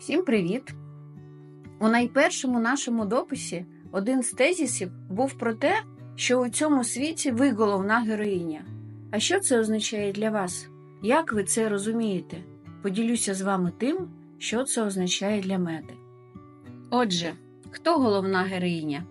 Всім привіт! У найпершому нашому дописі один з тезісів був про те, що у цьому світі ви головна героїня. А що це означає для вас? Як ви це розумієте? Поділюся з вами тим, що це означає для мене. Отже, хто головна героїня?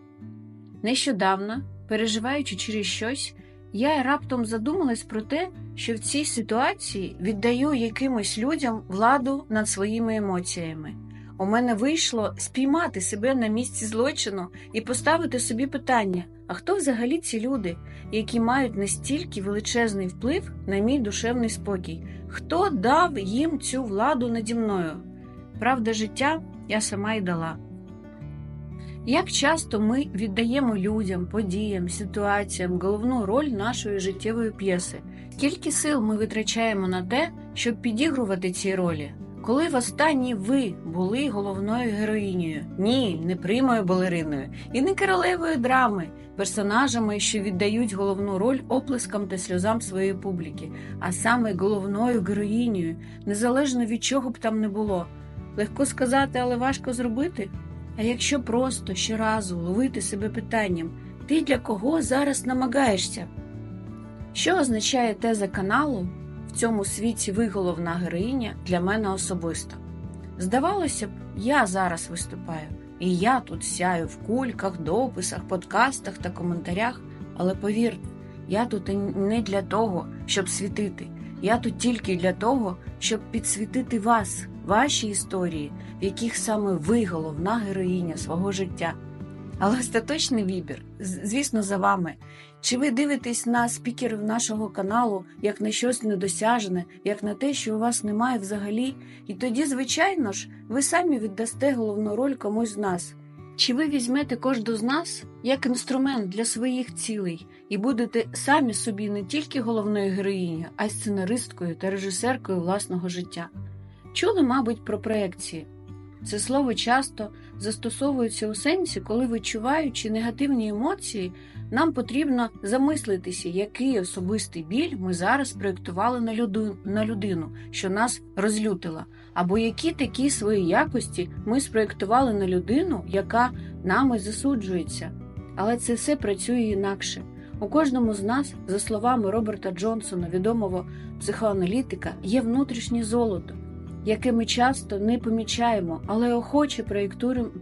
Нещодавно, переживаючи через щось, я раптом задумалась про те, що в цій ситуації віддаю якимось людям владу над своїми емоціями. У мене вийшло спіймати себе на місці злочину і поставити собі питання: а хто взагалі ці люди, які мають настільки величезний вплив на мій душевний спокій? Хто дав їм цю владу наді мною? Правда, життя я сама й дала. Як часто ми віддаємо людям, подіям, ситуаціям головну роль нашої життєвої п'єси? Скільки сил ми витрачаємо на те, щоб підігрувати ці ролі? Коли востаннє ви були головною героїнею? Ні, не примою балериною і не королевою драми, персонажами, що віддають головну роль оплескам та сльозам своєї публіки, а саме головною героїнею, незалежно від чого б там не було. Легко сказати, але важко зробити. А якщо просто щоразу ловити себе питанням, ти для кого зараз намагаєшся? Що означає теза каналу в цьому світі ви головна героїня для мене особисто? Здавалося б, я зараз виступаю, і я тут сяю в кульках, дописах, подкастах та коментарях, але повірте, я тут не для того, щоб світити. Я тут тільки для того, щоб підсвітити вас, ваші історії, в яких саме ви головна героїня свого життя. Але остаточний вибір, звісно, за вами. Чи ви дивитесь на спікерів нашого каналу як на щось недосяжне, як на те, що у вас немає взагалі, і тоді, звичайно ж, ви самі віддасте головну роль комусь з нас. Чи ви візьмете кожну з нас як інструмент для своїх цілей і будете самі собі не тільки головною героїнею, а й сценаристкою та режисеркою власного життя? Чули, мабуть, про проекції. Це слово часто застосовується у сенсі, коли відчуваючи негативні емоції, нам потрібно замислитися, який особистий біль ми зараз проєктували на, люду, на людину, що нас розлютила, або які такі свої якості ми спроєктували на людину, яка нами засуджується. Але це все працює інакше. У кожному з нас, за словами Роберта Джонсона, відомого психоаналітика, є внутрішнє золото, яке ми часто не помічаємо, але охоче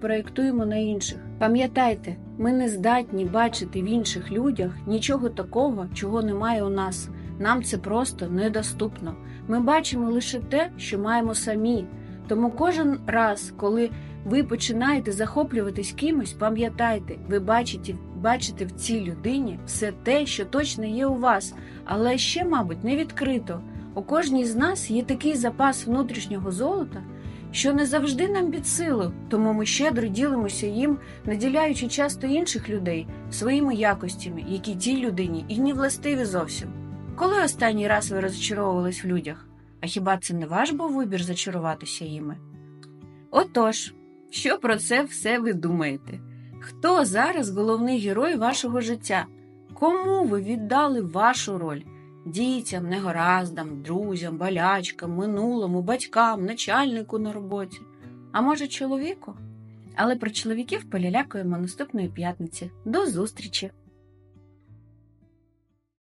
проєктуємо, на інших. Пам'ятайте, ми не здатні бачити в інших людях нічого такого, чого немає у нас. Нам це просто недоступно. Ми бачимо лише те, що маємо самі. Тому кожен раз, коли ви починаєте захоплюватись кимось, пам'ятайте, ви бачите, бачите в цій людині все те, що точно є у вас, але ще, мабуть, не відкрито. У кожній з нас є такий запас внутрішнього золота, що не завжди нам під силу, тому ми щедро ділимося їм, наділяючи часто інших людей своїми якостями, які тій людині і не властиві зовсім. Коли останній раз ви розчаровувались в людях? А хіба це не ваш був вибір зачаруватися їми? Отож, що про це все ви думаєте? Хто зараз головний герой вашого життя? Кому ви віддали вашу роль? Дітям, негораздам, друзям, болячкам, минулому, батькам, начальнику на роботі? А може, чоловіку? Але про чоловіків полялякуємо наступної п'ятниці. До зустрічі!